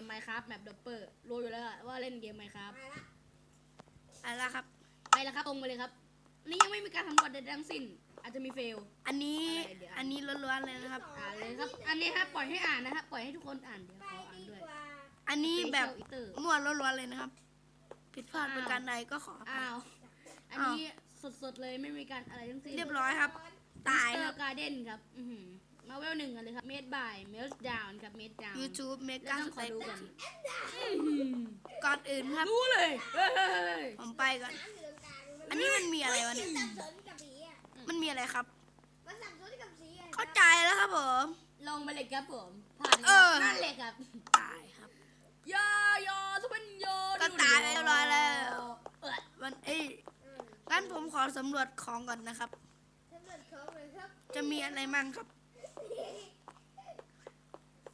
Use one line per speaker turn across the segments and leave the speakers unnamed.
ม Minecraft แมปดับเบิลรู้อยู่แล้วอะว่าเล่นเกม Minecraft
มาละ
อะไรละครับ
ไปแล้วครับตรงไปเลยครับ นี่ยังไม่มีการทำก่อนใดๆทั้งสิ้น อาจจะมีเฟล
อันนี้
อะไรเดี๋ยว
อันนี้ล้วนๆเลยนะครับ
อ่านเลยครับ อันนี้ครับปล่อยให้อ่านนะครับ ปล่อยให้ทุกคนอ่านเดี๋ยว
ไป
ขออ่าน
ดี
ด้วย
กว่า
อันนี้แบบ
อีเตอร์
มั่วล้วนๆเลยนะครับ ผิดพลาดประการใดก็ขออภัย
อ้าวอันนี้สดๆเลยไม่มีการอะไรทั้งสิ้น
เรียบร้อยครับ ตาย
เต
ค
อ
รับ
ร์การ์เด้นครับ อื้อหือ มาเวลหนึ่งกันเลยครับ Made by Meltdown ครับ Meltdown
YouTube เม
แล้ว
กา
ต้อง
ส
ขอ
เต็ป
ดูกัน
ก่อนอื่นครับ
รู้เลยเฮ้ย
ผมไปก่อน
น้ำอยู่ตรงกลาง
อันนี้มันมีอะไรวะเนี่ย
สับสนกับสีอะ
มันมีอะไรครับ
มันสับสนกับสีอะ
เข้าใจแล้วครับผม
ลงไปเลยครับผมผ่าน
เออ
นั่นเลยครับ
ตายครับ
ยายาทุเป็นยา
ก็ตายไปเรียบร้อยแล้ว
เออ
มันเอ้ย
อืม
งั้นผมขอสำรวจของก่อนนะครับ
สำรวจของเลยครับ
จะมีอะไรมั่งครับ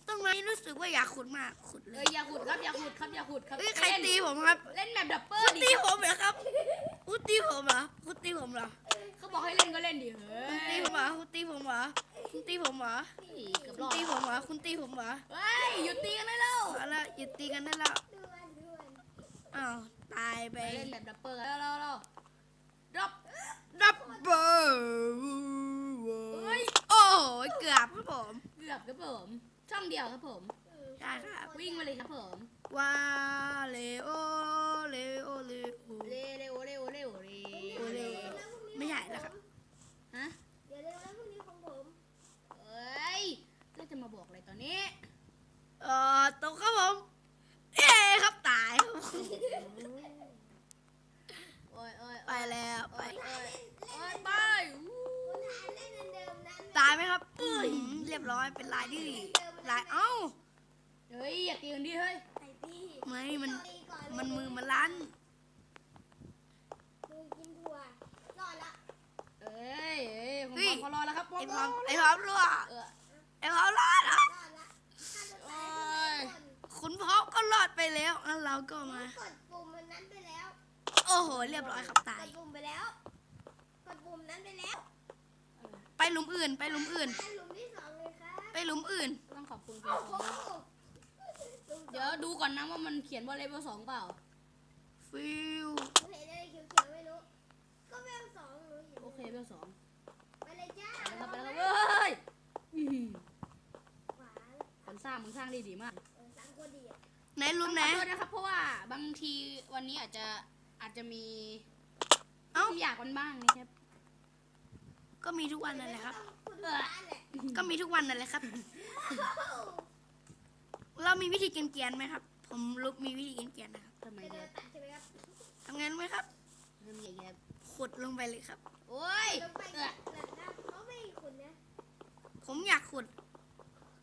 ต้นไม้รู้สึกว่าอยากขุดมากขุดเล
เอยออย่าขุดครับอย่าขุดครับอย่าขุดครับ
เอ้ยใคร
เล่น
ตีผมครับ
เล่นแบบดับเบิล
คุณ
ดิ
ตีผมเหรอครับคุณตีผมเหรอคุณตีผมเหรอ
เขาบอกให้เล่นก็เล่นดิเฮ้
คุณตี
ย
ผมเหรอคุณตีผมเหรอคุณตีผมเหรอ
นี่เกือบ
คุ
ร
ณ
อด
ตีผมเหรอคุณตีผมเหรอ
เฮ้ยหยุดตีกันได้แล้ว
เอาละหยุดตีกันได้แล้ว
ด่วนด่วน
อ้าวตายไป
ไปเล่นแบบดับเบิลแล้วแล้วแล้วดับ
ดับเบิล
เฮ้ ย
โอ้โหเกือบครับผม
เกือบครับผม ช่องเดียวครับผม
อืม
ได้ครับ
วิ่งมาเลยครับผม
ว้าเลโอเลโอเลโอ
เร็วเร็วเร็วเร็วเร็
โอ้เร็ว ไม่ใหญ่แล้วครับ
ฮะ
เดี๋ยวเร็วแล้วพรุ่งนี้ของผม
เอ้ยแล้วจะมาบอกอะไรตอนนี้
เอ่อตกครับผมเอ้ครับตายครับ
โอ้ยโอ้ย
ไปแล้วไป
โอ้ยโอ้ยโอ้ยไปอู้
คุณหาเล่นอันเดิมนั้น
ตายไหม ครับอืมเรียบร้อยเป็นลายดื้อลายเอ้า
เฮ้ยอย่าตีกันดิเฮ้ย
ไอ้พี่
ไม่มัน
ตีก่อนเลย
มันมือมันลั่น
มือกินถั่วรอดละ
เอ้ยเอ้ยผม
เฮ้ย
ขอรอแล้วครับ
ไอ้พร้อม
ร
ไอ้พร้อมรั่ว
เออ
ไอ้พร้อมรอดเหรอ
รอดละถ้าจะตายทุกคน
คุณพร้อมก็รอดไปแล้วงั้นเราก็มา
กดปุ่มมันนั้นไปแล้ว
โอ้โหเรียบร้อยครับ
ก
ตาย
ดปุ่มไปแล้วกดปุ่มนั้นไปแล้ว
ไปหลุมอื่น ไปหลุมอื่น
อันหลุมที่สองเลยครับ
ไปหลุมอื่น
ต้องขอบคุณคุ
โอ้
ณ
โห
เดี๋ยวดูก่อนนะว่ามันเขียนว่าเลเวลสองเปล่า
ฟิว
ผมเห็นอะไรเขียวๆไม่รู้ ก็เวลสองหนูเห็น
โอเคเลเวลสอง
ไปเลยจ้า
ไปแล้วครับไปแล้วครับเฮ้ยอื้อหือ
ขวา
คนสร้างมึงสร้างได้ดีมาก
เออสามคนดีอะ
ไหนหลุมไหน
ขอโทษนะครับ เพราะว่าบางทีวันนี้อาจจะอาจจะมี
เอ้า
อยากกันบ้างนะครับ
ก็มีทุกวันนั่นแหละครับ
คุณดูบ้านแหละ
ก็มีทุกวันนั่นแหละครับ เรามีวิธีเกรียนๆไหมครับ ผมรู้มีวิธีเกรียนๆนะครับ
ทำไม
เป็น
เนี่
เดิ
ย
นตัดใช่ไหมครับ
ทำไงรู้ไหมครับ
ทำอย่างเงี้ย
ขุดลงไปเลยครับ
โอ้ย
ลงไป
เอ
แล้
อ
วนะเขาไม่ให้คุณนะ
ผมอยากขุด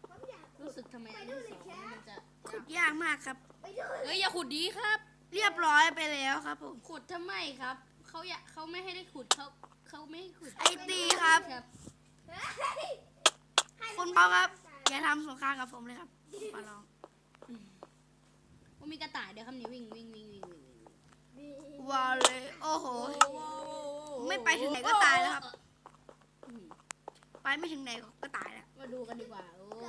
ผมอยาก
รู้สึกทำไมอันที่สองมันจะ
ขุดยากมากครับ
ไปดู
เอ้ยอย่าขุดดีครับ
เรียบร้อยไปแล้วครับผม
ขุดทำไมครับ เขาอยากเขาไม่ให้ได้ขุดเขา เขาไม่ให้ขุด
ไอตีครับ
ครับ
คุณพ่อครับอย่าทำสงครามกับผมเลยครับขอร้อง
ว่ามีกระต่ายเดี๋ยวคำนี้วิ่งวิ่งวิ่งวิ่งวิ่ง
ว้าวเลย โอ้โห ไม่ไปถึงไหนก็ตายแล้วครับ
อืม
ไปไม่ถึงไหนก็ตายแล้ว
มาดูกันดีกว่า โอ้โ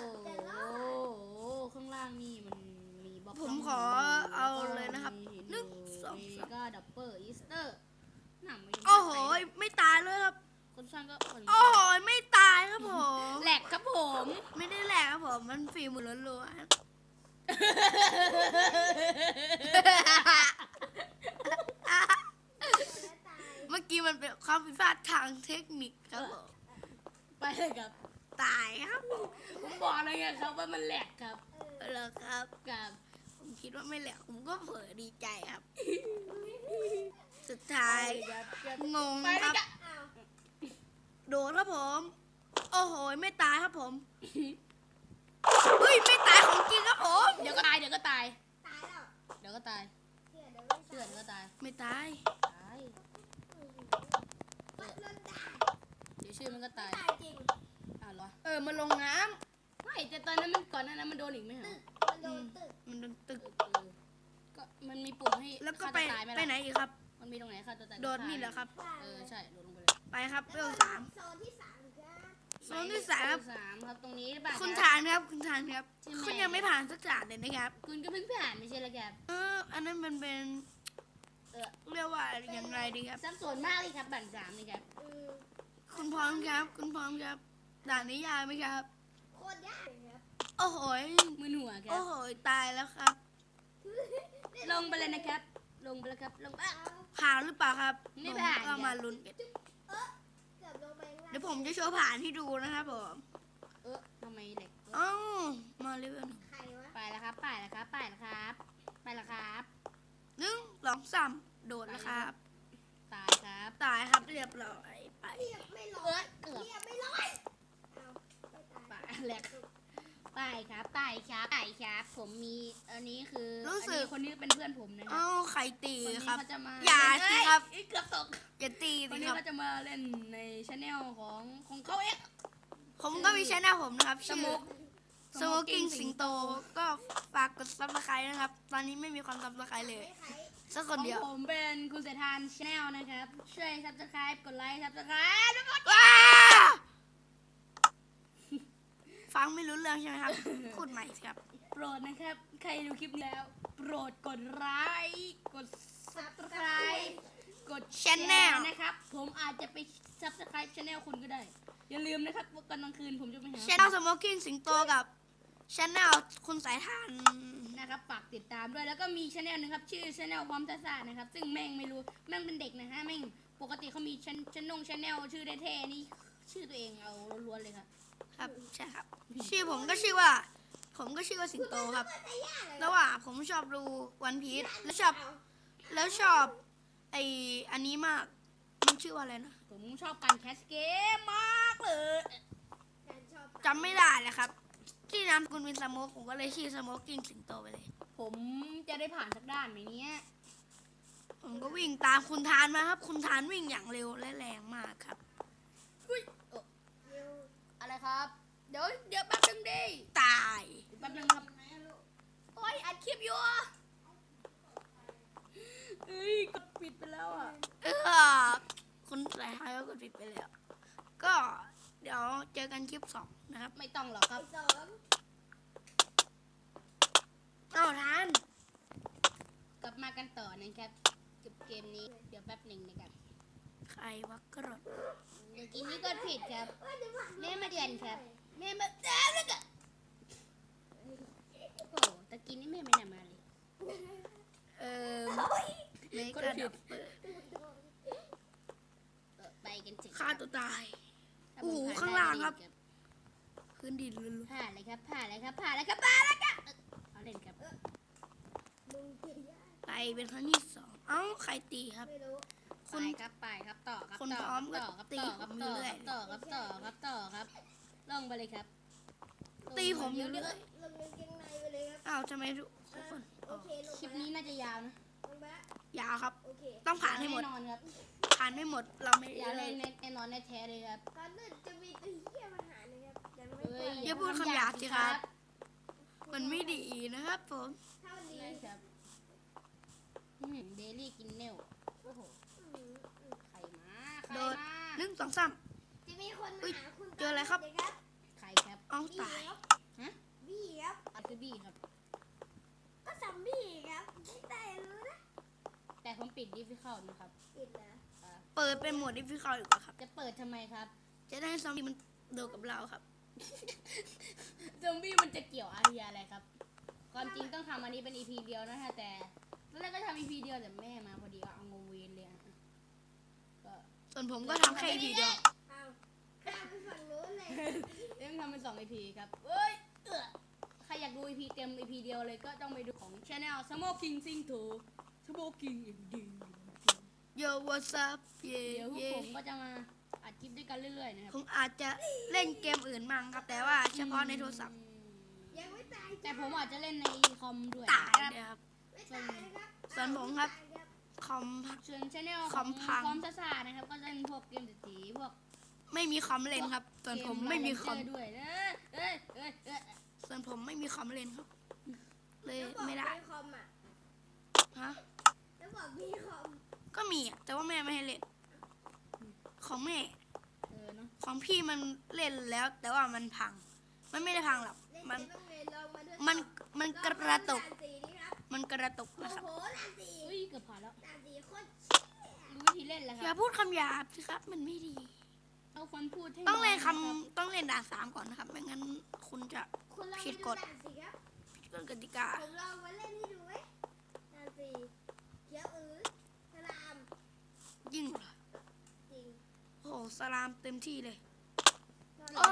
หข้างล่างนี่มันมีบล็อก
ผมขอเอาเลยนะครับหนึ่งสองสาม
ก็ดับเบิลอีสเตอร์ หนังมันยัง
โอ้โห
ไม่ไป
ไม่ตายเลยครับ
คนสร้างก็
โอ้โหไม่ตายครับผม
แหลกครับผม
ไม่ได้แหลกครับผม มันฝีมือล้วนๆ เมื่อกี้มันเป็นความผิดพลาดทางเทคนิคครับผม
ไปเลยครับ
ตายครับ
ผมบอกเลยไงครับว่ามันแหลกครับ
เหรอครับ
กับ
ผมคิดว่าไม่แหลกผมก็เผลอดีใจครับ สุดท้าย
ครับครับ
งง
ไป
ค
เล
รั
ย
บ
ครับ
อ้าว
โดนครับผม โอ้โหไม่ตายครับผมเฮ้ยไม่ตายของจริงครับผม
เดี๋ยวก็ตายเดี๋ยวก็ตาย
ตายแล้ว
เดี๋ยวก็ตาย
เชื่อเดี๋ยวไม่
เชื่อเดี๋ยวก็ตาย
ไม่ตาย
ตาย
มันโดนตาย
เดี๋ยวชื่อมันก็ตาย
ตายจริง
อะเหรอ
เออมันลงน้
ไม่แต่ตอนนั้นมันก่อนหนานั้นมันโดนอีกไหมเหรอ
มันโดนตึกำ
มันโดนตึก
เออก็มันมีปุ่มให้
แล้วก็
ฆ่า
ไป
ตัวตายไหม
ไป
ล่ะ
ไหนอีกครับ
มันมีตรงไหนฆ่าตัวตาย
โดนนี่เหรอครับ
เออใช่โดนลงไปเลย
ไปครับเวลสาม
โซนที่สามครับ
โซนคนที่สามครับ
สามครับตรงนี้หรือเปล่า
คุณ
รับ
ฐานครับคุณฐานครับ
ใช่ไหม
คุณยังไม่ผ่านสักด่านเลยนะครับ
คุณก็เพิ่งผ่านไม่ใช่เหรอครับ
เอออันนั้นมันเป็น
เออ
เรียกว่าอย่างไรดีครับ
สับสนมากเลยครับบันสามนี่ครับ
อืม
คุณพร้อมครับ คุณพร้อมครับด่านนี้ยากไหมครับ
โคตรยากเลยครับ
โอ้โหย
มือหัวครั
โอ้
บ
โหยตายแล้วครับ
ลงไปเลยนะครับ ลงไปแล้วครับลงไป
เอา
ผ่านหรือเปล่าครับ
ไม่ผ่าน
ก็มาลุ้นกัน
เกือบลงไปข้างล่าง
เดี๋ยวผมจะโชว์ผ่านให้ดูนะครับผม
เออทำไมเหล็กเออ
เอ้ามาเร็วหนึ่ง
ใครวะ
ไปแล้วครับ ไปแล้วครับ ไปแล้วครับ ไปแล้วครับ
หนึ่งสองสามโดดแล้วครับ
ตายครับ
ตายครับเรียบร้อยไป
เรียบไม่ร้
เอ
อ
อยเกือบ
เรียบไม่ร้อยเอาไม่ตาย
ไปแหลก ไปครับไปครับไปครับ ผมมีอันนี้คืออันนี้คนนี้เป็นเพื่อนผมนะครั
เอ้าใครตี
คนนี้
ครับ
เขาจะมา
อย่าสิครับ
เอ้ยเกือบตก
อย่าตี
ค
สิ
นนี้
ครับ
เขาจะมาเล่นในช anel ของของเขาเอง
ผมก็มีช่องผมนะครับ ชื่อ
Smoke
Smoking สิงโต ก็ฝากกดซับสไครต์นะครับ ตอนนี้ไม่มีความซับสไครต์เลย
ไม่ใคร
สัก
ข
ค
อนง
เดียว
ผมเป็นคุณเสถานช anel นะครับ ช่วย subscribe กดไลค์ subscribe แล้วก็
ว้า ฟังไม่รู้เรื่องใช่ไหมครับ พูดใหม่สิครับ
โปรดนะครับ ใครดูคลิปนี้แล้ว โปรดกดไลค์กด subscribe กดแชร์
Channel
นะครับ ผมอาจจะไป subscribe channel คุณก็ได้ อย่าลืมนะครับว่าตอนกลางคืนผมจะไปหา
ช anel Smoking สิงโตกับช anel คุณสายทาน
นะครับฝากติดตามด้วยแล้วก็มีช anel นึงครับ ชื่อช anel ความซ่าซ่านะครับ ซึ่งแม่งไม่รู้ แม่งเป็นเด็กนะฮะแม่งปกติเขามีชันชันนงช anel ชื่อเท่ๆนี่ชื่อตัวเองเอาล้วนๆเลยครับ
ครับใช่ครับ ชื่อผมก็ชื่อว่า ผมก็ชื่อว่าสิงโตครับ
ไม่ใช่ยากเลย
แล้วว่าผมชอบดูวันพีชแล้วชอบ แล้วชอบ ไออันนี้มากมันชื่อว่าอะไรนะ
ผมชอบการแคสเกมมากเลย
การชอบ
จำไม่ได้เลยครับที่นามสกุลเป็นสโมกผมก็เลยชื่อสโมกกิ้งสิงโตไปเลย
ผมจะได้ผ่านสักด้านไหมเนี่ย
ผมก็วิ่งตามคุณทานมาครับ คุณทานวิ่งอย่างเร็วและแรงมากครับ
อุ้ยเออ
เร็ว
อะไร ครับ เดี๋ยวเดี๋ยวแป๊บนึงดิ
ตาย
แป๊บนึงครับโอ้ยอัดคลิปอยู่เอ้ยกดปิดไปแล้วอะ
เออคุณสายไฮก็กดผิดไปแล้ว ก็เดี๋ยวเจอกันคลิปสองนะครับ
ไม่ต้องหรอกค
ไอ้
รับ
สอง
เอ้าทาน
กลับมากันต่อนะครับกับเกมนี้เดี๋ยวแป๊บหนึ่งนะครับ
ใครวะกรด
เมื่อกี้นี้กดผิดครับ
เอ้ยเดี๋ยวก่อน
แม่มาเดือนครับ แม่มาเดือนแล้วก็โอ้ตะกี้นี่แม่ไม่นำมาเลย
เออไม่กระดับเปิด
เออไปกันเถอะ
ฆ่าตัวตาย
ถ้
โอ้โห
ผมผ่น
ข้างล่างครับ
ได้
พื้นดินลุน
ผ่านเลยครับผ่านเลยครับผ่านเลยครับผ่านเลยครับเอ้ยเอาเล่นครับ
มึงเก่งยาก
ๆไปเป็นครั้งที่สองเอ้าใครตีครับ
ไม่รู้
คุณ
ไปครับไปครับต่อครับ
คน
ต่อ
พร้อม
ต่อ
ก็
ครับ
ตี
ต่อครับ
ผม
ต่อ
เรื่อย
ต่อครับต่อครับต่อครับลงไปเลยครับ
ตีผมอยู่เรื่อย
ลงกางเกงในไปเลยครับ
อ้าวทำไมทุก
อะ
คน
โอเคลง
คลิป
ไป
นี้น่าจะยาวนะ
ลงไปละ
ยาวครับ
โอเค
ต้องผ่านให้หมด
แน่นอนครับ
ผ่านไม่หมดเราไม่
อย่า
เล
เล่
ย
นแน่นอนแน่แท้เลยครับ
ตอนนั้นจะมีตัวเหี้ยมาหาเลยครับยังไม่
เอ้
เปิ
ย
ด
อย่าพูดคำหยาบสิครับ มันไม่ดีนะครับผม
เท่านี้
ใช่ครับเดลี่กินเนลโอ้โห
อืมอืม
ใครมาใคร
โดด
มา
หนึ่งสองสาม
จะมีคน
อุ๊
มายหาคุณ
เจออะไรครับ
ตนนี้
ใครครับ
เอ้า
เด็ก
ตาย
ครับ
ฮะ
บี้ครับ
อัลคือบี้ครับ
ก็ซัมบี้ครับไม่ได้รู้นะ
แต่ผมปิดดิฟิคัลนะครับ
ปิดนะ
อ่า
เปิดเป็นโหมดดิฟิคัลอยู่กว่าครับ
จะเปิดทำไมครับ
จะได้ซอมบี้มันโดดกับเราครับ
ซอมบี้มันจะเกี่ยวอาเรียอะไรครับ ความจริงต้องทำอันนี้เป็น EP เดียวนะฮะแต่ตอนแรกก็ทำ EP เดียวแต่แม่มาพอดีก็เอางงเวียนเลยอะก็
ส่วนผมก็ทำแค่ทีเดียว
อ้าวข้ามไปฝั่งนู้นเลย
เริ่มทำเป็นสอง EP ครับเอ้ยเอื้อใครอยากดู EP เต็ม EP เดียวเลยก็ต้องไปดูของ Channel Smoking Sing to Smoking ดึง
Yo what's up เย่
เดี๋ยวพวก
เย่
ผมก็จะมาอัดคลิปด้วยกันเรื่อยๆนะครับ
ผมอาจจะเล่นเกมอื่นมั่งครับ แต่ว่าเฉพาะในโทรศัพท์
ยังไม่ตาย
แต่ผมอาจจะเล่นในคอมด้วย
ตาย
นะครับ
เลยครับ
ไม่ตายนะครับ
ส่วนผมครับ
ตาย ครับ
คอม
ส่วนช anel
ค
ข
อ
อง
มพัง
คอมซ่าๆนะครับ ก็จะเป็นพวกเกมเศรษฐีพวก
ไม่มีคอมเล่นครับ ส่วนผมไม่มีคอม
เก Ranger ด้วยเอ้ยเอ้ยเอ้ยเอ้ย
ส่วนผมไม่มีคอมเล่นครับ เลย
แล้วบอก
ไม่ได้
คอมอะ
ฮะ
แล้วบอกมีคอม
ก็มีอะแต่ว่าแม่ไม่ให้เล่น ของแม่
เออเนาะ
ของพี่มันเล่นแล้ว แต่ว่ามันพัง มันไม่ได้พังหรอก
เล่น
มัน
เซฟต้องเรียนลองมาด้วย
มัน มันกระตุก
ด่านสีนี่ครับ
มันกระตุก
โอ้
นะครับ
โหด่านสี
เฮ้ยเกือบผ่านแล้ว
ด่านสีโคตร
รู้วิธีเล่นแล้วค
อย่า
รับ
พูดคำหยาบสิครับ มันไม่ดี
เอาคนพูดให้
ต้องเล่น
อย
คำ
รับ
ต้องเล่นด่านสามก่อนนะครับ ไม่งั้นคุณจะ
คุณลอง
ผิ
ไป
ด
ดู
กฎ
ด่านสีครับ
ผิดกฎกติกา
ผมลองมาเล่นให้ดูไหมด่านสีเขียวอือสลาม
ยิ่งเหรอ
จริง
โอ้โหสลามเต็มที่เลย
ตอน
อ้อ